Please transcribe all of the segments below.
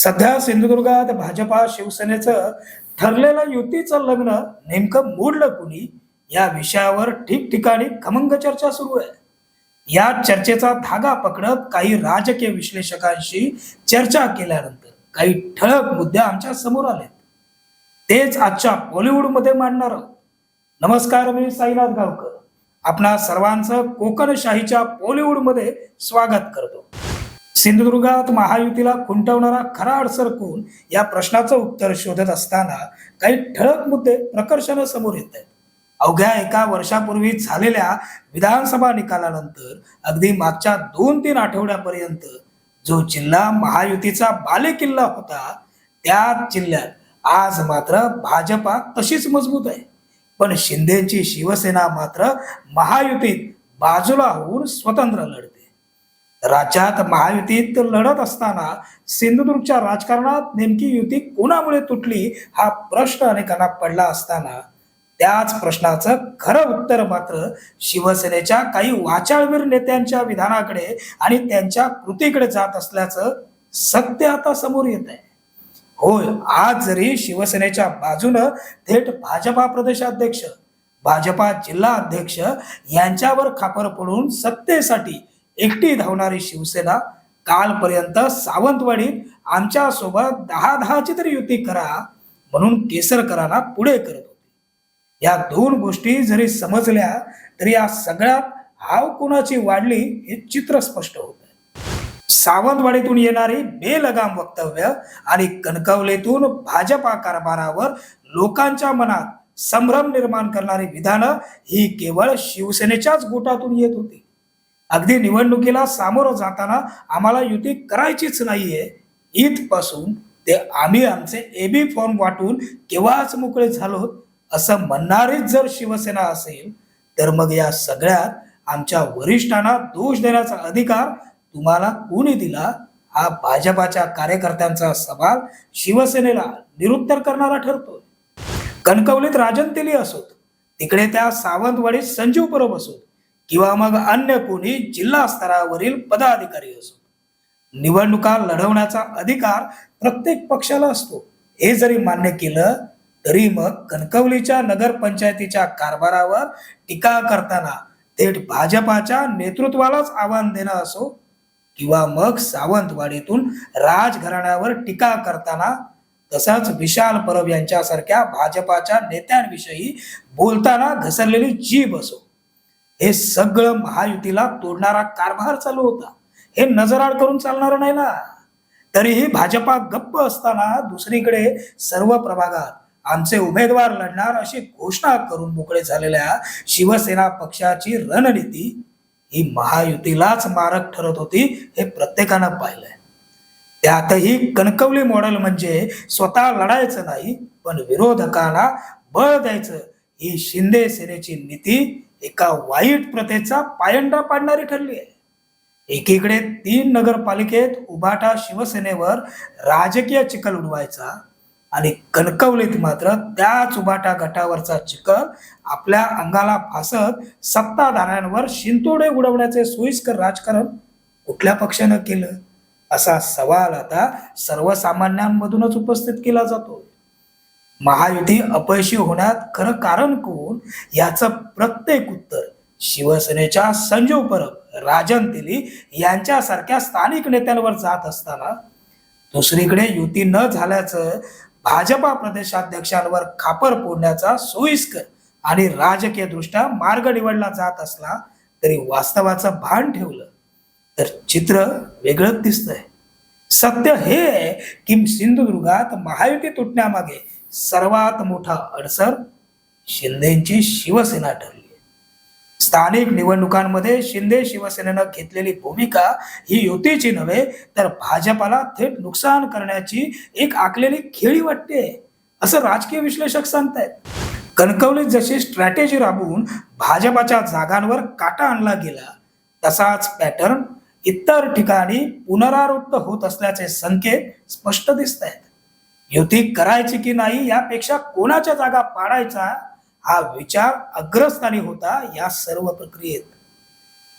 सध्या सिंधुदुर्गात भाजपा शिवसेनेचं ठरलेलं युतीचं लग्न नेमकं मोडलं कुणी? या विषयावर ठिकठिकाणी खमंग चर्चा सुरू आहे. या चर्चेचा धागा पकडत काही राजकीय विश्लेषकांशी चर्चा केल्यानंतर काही ठळक मुद्दे आमच्यासमोर आले तेच आजच्या बॉलिवूडमध्ये मांडणार आहोत. नमस्कार मी साईनाथ गावकर. आपणा सर्वांचं कोकणशाहीच्या बॉलिवूडमध्ये स्वागत करतो. सिंधुदुर्गात महायुतीला खुंटवणारा खरा अडसर कोण? या प्रश्नाचं उत्तर शोधत असताना काही ठळक मुद्दे प्रकर्षानं समोर येत आहेत. अवघ्या एका वर्षापूर्वी झालेल्या विधानसभा निकालानंतर अगदी मागच्या दोन तीन आठवड्यापर्यंत जो जिल्हा महायुतीचा बालेकिल्ला होता त्या जिल्ह्यात आज मात्र भाजपा तशीच मजबूत आहे. पण शिंदेची शिवसेना मात्र महायुतीत बाजूला होऊन स्वतंत्र लढते. राज्यात महायुतीत लढत असताना सिंधुदुर्गच्या राजकारणात नेमकी युती कोणामुळे तुटली हा प्रश्न अनेकांना पडला असताना. त्याच प्रश्नाचं खरं उत्तर मात्र शिवसेनेच्या काही वाचाळवीर नेत्यांच्या विधानाकडे आणि त्यांच्या कृतीकडे जात असल्याचं सत्य आता समोर येत आहे. होय आज जरी शिवसेनेच्या बाजूनं थेट भाजपा प्रदेशाध्यक्ष भाजपा जिल्हा अध्यक्ष यांच्यावर खापर पडून सत्तेसाठी एकटी धावणारी शिवसेना कालपर्यंत सावंतवाडीत आमच्यासोबत दहा दहाची तरी युती करा म्हणून केसरकरांना पुढे करत होती. या दोन गोष्टी जरी समजल्या तरी या सगळ्यात हाव कोणाची वाढली हे चित्र स्पष्ट होत. सावंतवाडीतून येणारी बेलगाम वक्तव्य आणि कणकवलीतून भाजपा कारभारावर लोकांच्या मनात संभ्रम निर्माण करणारी विधानं ही केवळ शिवसेनेच्याच गोटातून येत होती. अगदी निवडणुकीला सामोरं जाताना आम्हाला युती करायचीच नाहीये. इथपासून ते आम्ही आमचे एबी फॉर्म वाटून केव्हाच मोकळे झालो? असं म्हणणारीच जर शिवसेना असेल तर मग या सगळ्यात आमच्या वरिष्ठांना दोष देण्याचा अधिकार तुम्हाला कोणी दिला? हा भाजपाच्या कार्यकर्त्यांचा सवाल शिवसेनेला निरुत्तर करणारा ठरतोय. कणकवलीत राजन तेली असोत. तिकडे त्या सावंतवाडीत संजीव परब असोत. किंवा मग अन्य कोणी जिल्हा स्तरावरील पदाधिकारी असो. निवडणुका लढवण्याचा अधिकार प्रत्येक पक्षाला असतो. हे जरी मान्य केलं तरी मग कणकवलीच्या नगरपंचायतीच्या कारभारावर टीका करताना थेट भाजपाच्या नेतृत्वालाच आव्हान देणं असो किंवा मग सावंतवाडीतून राजघराण्यावर टीका करताना तसाच विशाल परब यांच्यासारख्या भाजपाच्या नेत्यांविषयी बोलताना घसरलेली जीभ असो. हे सगळं महायुतीला तोडणारा कारभार चालू होता. हे नजराड करून चालणार नाही ना. तरीही भाजपा गप्प असताना दुसरीकडे सर्व प्रभागात आमचे उमेदवार लढणार अशी घोषणा करून मोकळे झालेल्या शिवसेना पक्षाची रणनीती ही महायुतीलाच मारक ठरत होती हे प्रत्येकानं पाहिलंय. त्यातही कणकवली मॉडेल म्हणजे स्वतः लढायचं नाही पण विरोधकाला बळ द्यायचं ही शिंदे सेनेची नीती एका वाईट प्रथेचा पायंडा पाडणारी ठरली आहे. एकीकडे तीन नगरपालिकेत उभाटा शिवसेनेवर राजकीय चिखल उडवायचा आणि कणकवलीत मात्र त्याच उभाटा गटावरचा चिखल आपल्या अंगाला फासत सत्ताधाऱ्यांवर शिंतोडे उडवण्याचे सोयीस्कर राजकारण कुठल्या पक्षानं केलं? असा सवाल आता सर्वसामान्यांमधूनच उपस्थित केला जातो महायुती अपयशी होण्यात खरं कारण कोण? याचं प्रत्येक उत्तर शिवसेनेच्या संजीव परब राजन तेली यांच्यासारख्या स्थानिक नेत्यांवर जात असताना. दुसरीकडे युती न झाल्याचं भाजपा प्रदेशाध्यक्षांवर खापर फोडण्याचा सोयीस्कर आणि राजकीय दृष्ट्या मार्ग निवडला जात असला तरी वास्तवाचं भान ठेवलं. तर चित्र वेगळंच दिसतंय. सत्य हे आहे की सिंधुदुर्गात महायुती तुटण्यामागे सर्वात मोठा अडसर शिंदेची शिवसेना ठरली. स्थानिक निवडणुकांमध्ये शिंदे शिवसेनेनं घेतलेली भूमिका ही युतीची नव्हे तर भाजपाला थेट नुकसान करण्याची एक आखलेली खेळी वाटते असं राजकीय विश्लेषक सांगतायत. कणकवलीत जशी स्ट्रॅटेजी राबवून भाजपाच्या जागांवर काटा आणला गेला तसाच पॅटर्न इतर ठिकाणी पुनरावृत्त होत असल्याचे संकेत स्पष्ट दिसत आहेत युती करायची की नाही यापेक्षा कोणाच्या जागा पाडायचा हा विचार अग्रस्थानी होता या सर्व प्रक्रियेत.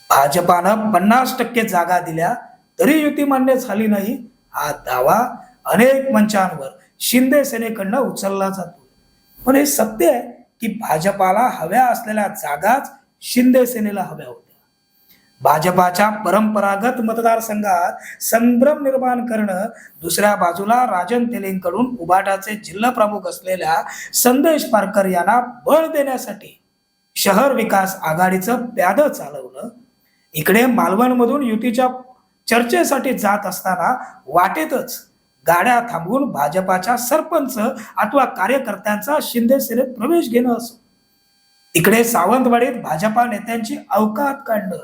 भाजपानं पन्नास टक्के जागा दिल्या तरी युती मान्य झाली नाही. हा दावा अनेक मंचांवर शिंदे सेनेकडनं उचलला जातो. पण हे सत्य आहे की भाजपाला हव्या असलेल्या जागाच शिंदे सेनेला हव्या होत्या. भाजपाच्या परंपरागत मतदारसंघात संभ्रम निर्माण करणं दुसऱ्या बाजूला राजन तेलींकडून उबाटाचे जिल्हा प्रमुख असलेल्या संदेश पारकर यांना बळ देण्यासाठी शहर विकास आघाडीचं प्याद चालवलं इकडे मालवणमधून युतीच्या चर्चेसाठी जात असताना वाटेतच गाड्या थांबवून भाजपाच्या सरपंच अथवा कार्यकर्त्यांचा शिंदे सेनेत प्रवेश घेणं असो. इकडे सावंतवाडीत भाजपा नेत्यांची अवकात काढणं.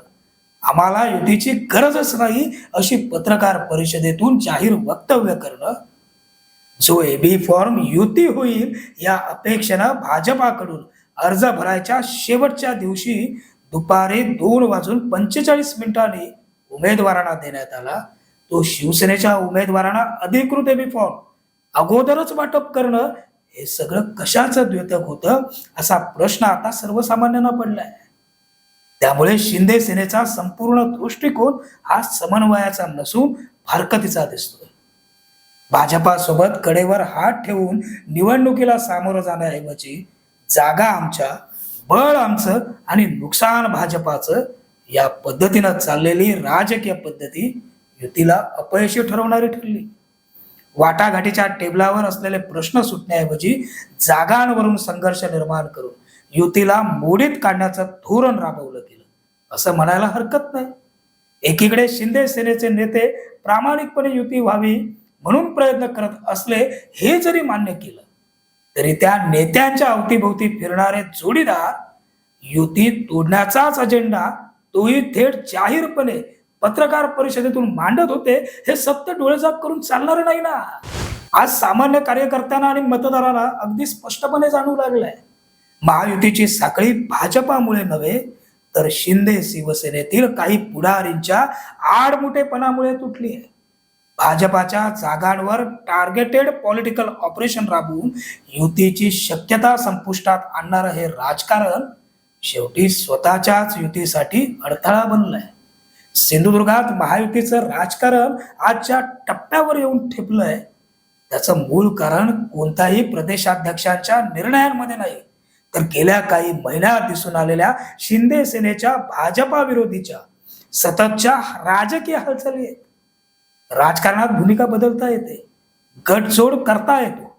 आम्हाला युतीची गरजच नाही अशी पत्रकार परिषदेतून जाहीर वक्तव्य करणं. जो एबी फॉर्म युती होईल या अपेक्षेनं भाजपाकडून अर्ज भरायच्या शेवटच्या दिवशी दुपारी दोन वाजून पंचेचाळीस मिनिटांनी उमेदवारांना देण्यात आला. तो शिवसेनेच्या उमेदवारांना अधिकृत एबी फॉर्म अगोदरच वाटप करणं हे सगळं कशाचं द्योतक होतं असा प्रश्न आता सर्वसामान्यांना पडलाय. त्यामुळे शिंदे सेनेचा संपूर्ण दृष्टिकोन हा समन्वयाचा नसून फारकतीचा दिसतोय. भाजपासोबत कडेवर हात ठेवून निवडणुकीला सामोरं जाण्याऐवजी जागा आमच्या बळ आमचं आणि नुकसान भाजपाचं या पद्धतीनं चाललेली राजकीय पद्धती युतीला अपयशी ठरवणारी ठरली. वाटाघाटीच्या टेबलावर असलेले प्रश्न सुटण्याऐवजी जागांवरून संघर्ष निर्माण करून युतीला मोडीत काढण्याचं धोरण राबवलं गेलं. असं म्हणायला हरकत नाही. एकीकडे शिंदे सेनेचे नेते प्रामाणिकपणे युती व्हावी म्हणून प्रयत्न करत असले हे जरी मान्य केलं तरी त्या नेत्यांच्या अवतीभोवती फिरणारे जोडीदार युती तोडण्याचाच अजेंडा तोही थेट जाहीरपणे पत्रकार परिषदेतून मांडत होते हे सत्य डोळेजाप करून चालणार नाही ना? आज सामान्य कार्यकर्त्यांना आणि मतदारांना अगदी स्पष्टपणे जाणू लागलंय. महायुतीची साखळी भाजपामुळे नव्हे तर शिंदे शिवसेनेतील काही पुढारींच्या आडमुठेपणामुळे तुटली आहे. भाजपाच्या जागांवर टार्गेटेड पॉलिटिकल ऑपरेशन राबवून युतीची शक्यता संपुष्टात आणणारं हे राजकारण शेवटी स्वतःच्याच युतीसाठी अडथळा बनलंय. सिंधुदुर्गात महायुतीचं राजकारण आजच्या टप्प्यावर येऊन ठेपलंय. त्याचं मूळ कारण कोणत्याही प्रदेशाध्यक्षांच्या निर्णयांमध्ये नाही. तर गेल्या काही महिन्यात दिसून आलेल्या शिंदे सेनेच्या भाजपा विरोधीच्या सततच्या राजकीय हालचाली आहेत. राजकारणात भूमिका बदलता येते गटजोड करता येतो.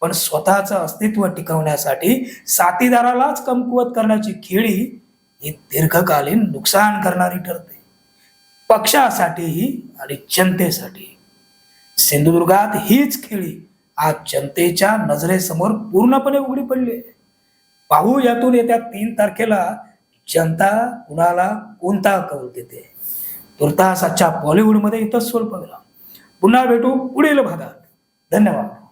पण स्वतःचं अस्तित्व टिकवण्यासाठी साथीदारालाच कमकुवत करण्याची खेळी ही दीर्घकालीन नुकसान करणारी ठरते. पक्षासाठीही आणि जनतेसाठी. सिंधुदुर्गात हीच खेळी आज जनतेच्या नजरेसमोर पूर्णपणे उघडी पडली आहे. पाहू यातून येत्या तीन तारखेला जनता कुणाला कोणता कौल देते? तुर्तास आजच्या बॉलिवूडमध्ये इथंच स्वल्प पुन्हा भेटू पुढील भागात. धन्यवाद.